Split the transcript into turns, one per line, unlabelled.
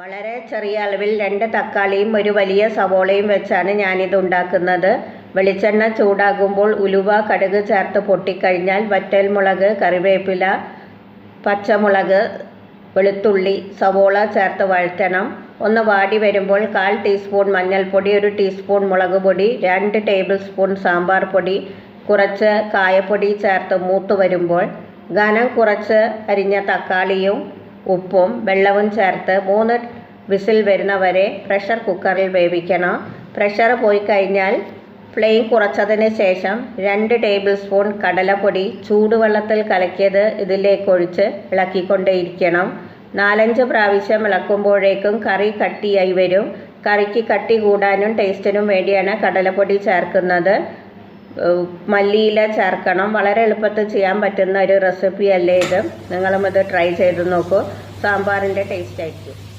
വളരെ ചെറിയ അളവിൽ രണ്ട് തക്കാളിയും ഒരു വലിയ സവോളയും വെച്ചാണ് ഞാനിത് ഉണ്ടാക്കുന്നത്. വെളിച്ചെണ്ണ ചൂടാകുമ്പോൾ ഉലുവ കടുക് ചേർത്ത് പൊട്ടിക്കഴിഞ്ഞാൽ വറ്റൽമുളക് കറിവേപ്പില പച്ചമുളക് വെളുത്തുള്ളി സവോള ചേർത്ത് വഴറ്റണം. ഒന്ന് വാടി വരുമ്പോൾ കാൽ ടീസ്പൂൺ മഞ്ഞൾപ്പൊടി ഒരു ടീസ്പൂൺ മുളക് പൊടി രണ്ട് ടേബിൾ സ്പൂൺ സാമ്പാർ പൊടി കുറച്ച് കായപ്പൊടി ചേർത്ത് മൂത്ത് വരുമ്പോൾ ഘനം കുറച്ച് അരിഞ്ഞ തക്കാളിയും ഉപ്പും വെള്ളവും ചേർത്ത് മൂന്ന് വിസിൽ വരുന്നവരെ പ്രഷർ കുക്കറിൽ വേവിക്കണം. പ്രഷർ പോയി കഴിഞ്ഞാൽ ഫ്ലെയിം കുറച്ചതിന് ശേഷം രണ്ട് ടേബിൾ സ്പൂൺ കടലപ്പൊടി ചൂടുവെള്ളത്തിൽ കലക്കിയത് ഇതിലേക്കൊഴിച്ച് ഇളക്കിക്കൊണ്ടേയിരിക്കണം. നാലഞ്ച് പ്രാവശ്യം ഇളക്കുമ്പോഴേക്കും കറി കട്ടിയായി വരും. കറിക്ക് കട്ടി കൂടാനും ടേസ്റ്റിനും വേണ്ടിയാണ് കടലപ്പൊടി ചേർക്കുന്നത്. മല്ലിയില ചേർക്കണം. വളരെ എളുപ്പത്തിൽ ചെയ്യാൻ പറ്റുന്ന ഒരു റെസിപ്പി അല്ലേ ഇത്. നിങ്ങളും ഇത് ട്രൈ ചെയ്ത് നോക്കൂ. സാമ്പാറിന്റെ ടേസ്റ്റ് ആയിരിക്കും.